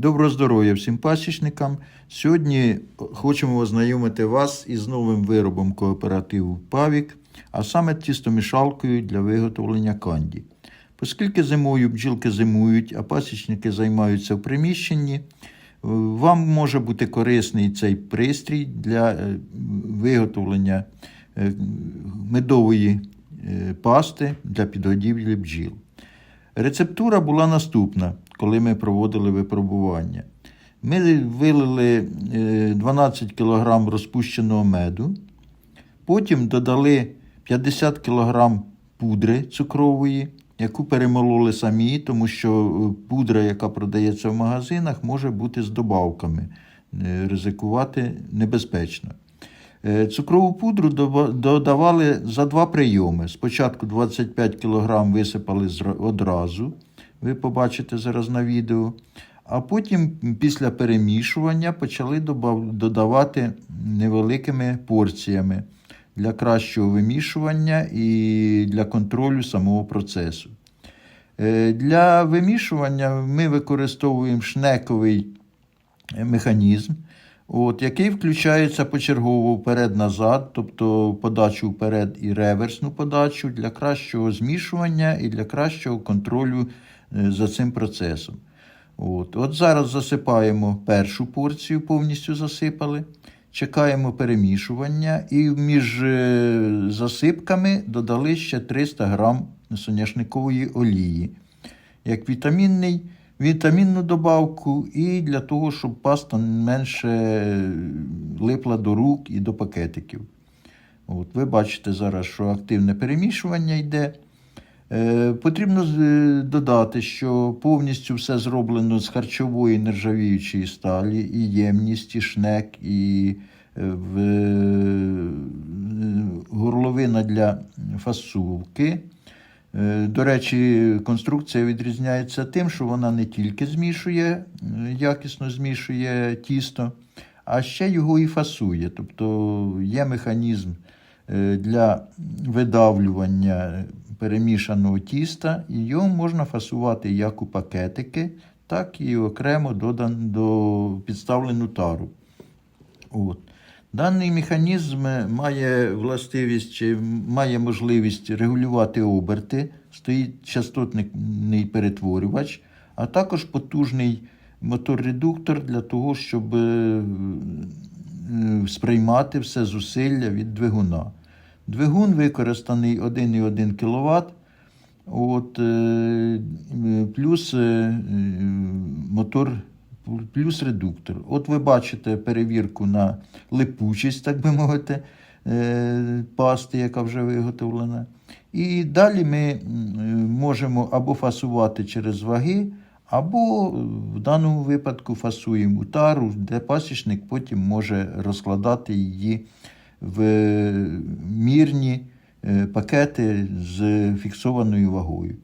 Доброго здоров'я всім пасічникам. Сьогодні хочемо ознайомити вас із новим виробом кооперативу Павік, а саме тістомішалкою для виготовлення канді. Оскільки зимою бджілки зимують, а пасічники займаються в приміщенні, е, вам може бути корисний цей пристрій для е, виготовлення е, медової е, пасти для підгодівлі бджіл. Рецептура була наступна, коли ми проводили випробування. Ми вилили е, 12 кг розпущеного меду, потім додали 50 кг пудри цукрової, яку перемололи самі, тому що е, пудра, яка продається в магазинах, може бути з добавками. Е, Ризикувати небезпечно. Е, Цукрову пудру додавали за два прийоми. Спочатку 25 кг висипали одразу, ви побачите зараз на відео. А потім після перемішування почали додавати невеликими порціями для кращого вимішування і для контролю самого процесу. Е, Для вимішування ми використовуємо шнековий е, механізм, от, який включається почергово вперед-назад, тобто подачу вперед і реверсну подачу для кращого змішування і для кращого контролю е, за цим процесом. От, от зараз засипаємо першу порцію, повністю засипали. Чекаємо перемішування і між е, засипками додали ще 300 грам соняшникової олії, як вітамінний, вітамінну добавку, і для того, щоб паста менше е, липла до рук і до пакетиків. От, ви бачите зараз, що активне перемішування йде. Е, Потрібно додати, що повністю все зроблено з харчової нержавіючої сталі, і ємність, і шнек, і е, в, е, горловина для фасовки. Е, До речі, конструкція відрізняється тим, що вона не тільки змішує, е, якісно змішує тісто, а ще його і фасує. Тобто є механізм е, для видавлювання перемішаного тіста, і його можна фасувати як у пакетики, так і окремо додан до підставлену тару. От. Даний механізм має властивість чи має можливість регулювати оберти, стоїть частотний перетворювач, а також потужний мотор-редуктор для того, щоб е, сприймати все зусилля від двигуна. Двигун використаний 1,1 кВт. От, е, плюс е, мотор, плюс редуктор. От ви бачите перевірку на липучість, так би мовити, е, пасти, яка вже виготовлена. І далі ми можемо або фасувати через ваги, або в даному випадку фасуємо у тару, де пасічник потім може розкладати її в мірні е, пакети з фіксованою вагою.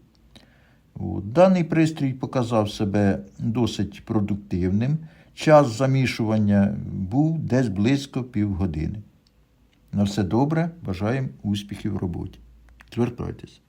Даний пристрій показав себе досить продуктивним. Час замішування був десь близько півгодини. На все добре, бажаємо успіхів в роботі. Звертайтесь.